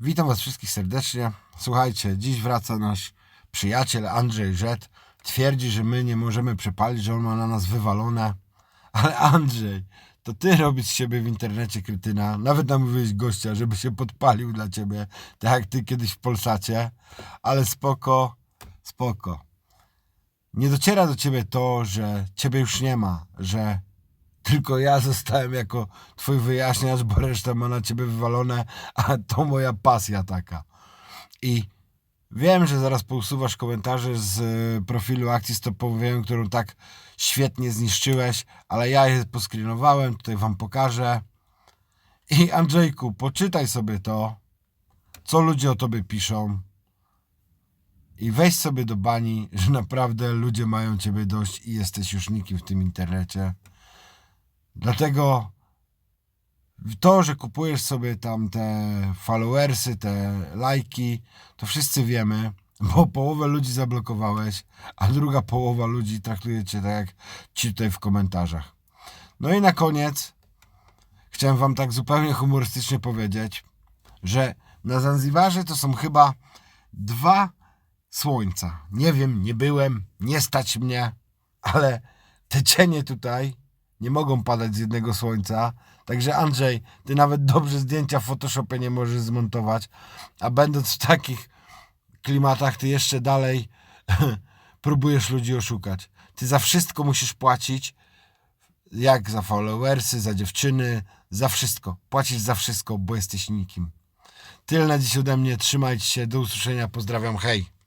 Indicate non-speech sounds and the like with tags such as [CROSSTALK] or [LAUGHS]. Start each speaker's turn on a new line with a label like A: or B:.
A: Witam Was wszystkich serdecznie. Słuchajcie, dziś wraca nasz przyjaciel Andrzej Rzet. Twierdzi, że my nie możemy przepalić, że on ma na nas wywalone. Ale Andrzej, to Ty robisz z siebie w internecie krytyna. Nawet namówiłeś gościa, żeby się podpalił dla Ciebie, tak jak Ty kiedyś w Polsacie. Ale spoko, spoko. Nie dociera do Ciebie to, że Ciebie już nie ma, że tylko ja zostałem jako twój wyjaśniacz, bo reszta ma na ciebie wywalone, a to moja pasja taka. I wiem, że zaraz pousuwasz komentarze z y, profilu akcji stopowej, którą tak świetnie zniszczyłeś, ale ja je poskrinowałem, tutaj wam pokażę. I Andrzejku, poczytaj sobie to, co ludzie o tobie piszą. I weź sobie do bani, że naprawdę ludzie mają ciebie dość i jesteś już nikim w tym internecie. Dlatego to, że kupujesz sobie tam te followersy, te lajki, to wszyscy wiemy, bo połowę ludzi zablokowałeś, a druga połowa ludzi traktuje cię tak jak ci tutaj w komentarzach. No i na koniec chciałem wam tak zupełnie humorystycznie powiedzieć, że na Zanzibarze to są chyba dwa słońca. Nie wiem, nie byłem, nie stać mnie, ale te cienie tutaj nie mogą padać z jednego słońca. Także Andrzej, ty nawet dobrze zdjęcia w Photoshopie nie możesz zmontować, a będąc w takich klimatach, ty jeszcze dalej [LAUGHS] próbujesz ludzi oszukać. Ty za wszystko musisz płacić, jak za followersy, za dziewczyny, za wszystko. Płacisz za wszystko, bo jesteś nikim. Tyle na dziś ode mnie, trzymajcie się, do usłyszenia, pozdrawiam, hej!